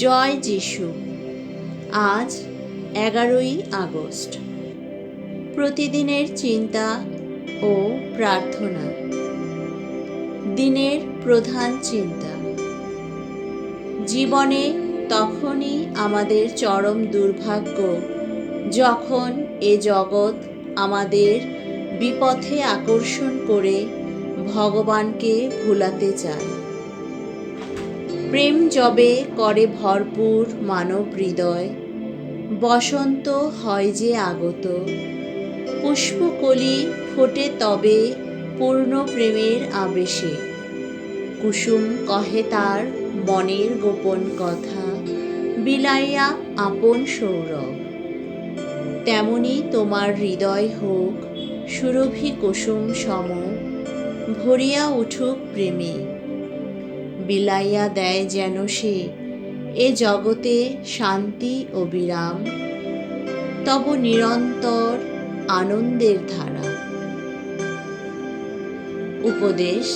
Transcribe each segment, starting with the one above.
জয় যিশু। আজ এগারোই আগস্ট। প্রতিদিনের চিন্তা ও প্রার্থনা। দিনের প্রধান চিন্তা। জীবনে তখনই আমাদের চরম দুর্ভাগ্য যখন এ জগৎ আমাদের বিপথে আকর্ষণ করে ভগবানকে ভুলাতে চায়। প্রেম জবে করে ভরপুর মানব হৃদয়। বসন্ত হয় যে আগত। পুষ্পকলি ফোটে তবে পূর্ণ প্রেমের আবেশে। কুসুম কহে তার মনের গোপন কথা, বিলাইয়া আপন সৌরভ। তেমনি তোমার হৃদয় হোক সুরভি কুসুম সম, ভরিয়া উঠুক প্রেমে। বিলাইয়া দেয় যেন সে, এ জগতে শান্তি ও বিরাম। তব নিরন্তর আনন্দের ধারা। উপদেশ,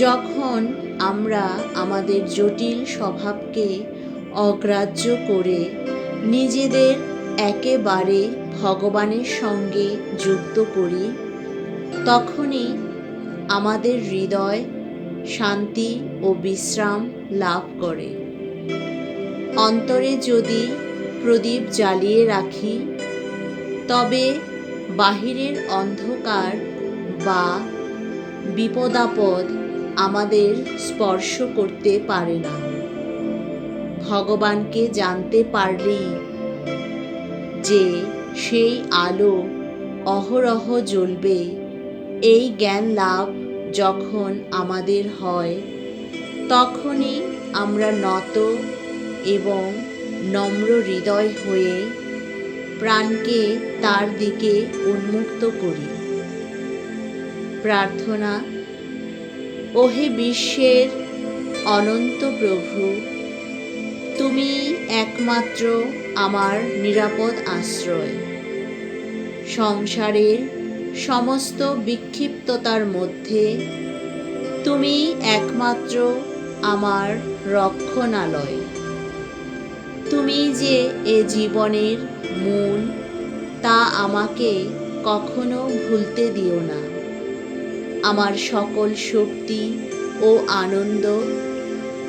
যখন আমরা আমাদের জটিল স্বভাবকে অগ্রাহ্য করে নিজেদের একেবারে ভগবানের সঙ্গে যুক্ত করি, তখনই আমাদের হৃদয় শান্তি ও বিশ্রাম লাভ করে। অন্তরে যদি প্রদীপ জ্বালিয়ে রাখি, তবে বাহিরের অন্ধকার বা বিপদাপদ আমাদের স্পর্শ করতে পারে না। ভগবানকে জানতে পারলেই যে সেই আলো অহরহ জ্বলবে, এই জ্ঞান লাভ যখন আমাদের হয়, তখনই আমরা নত এবং নম্র হৃদয় হয়ে প্রাণকে তার দিকে উন্মুক্ত করি। প্রার্থনা, ওহে বিশ্বের অনন্ত প্রভু, তুমি একমাত্র আমার নিরাপদ আশ্রয়। সংসারের সমস্ত বিক্ষিপ্ততার মধ্যে তুমি একমাত্র আমার রক্ষণালয়। তুমি যে এ জীবনের মূল, তা আমাকে কখনো ভুলতে দিও না। আমার সকল শক্তি ও আনন্দ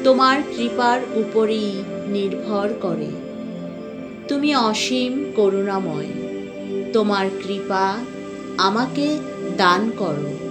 তোমার কৃপার উপরেই নির্ভর করে। তুমি অসীম করুণাময়, তোমার কৃপা আমাকে দান করো।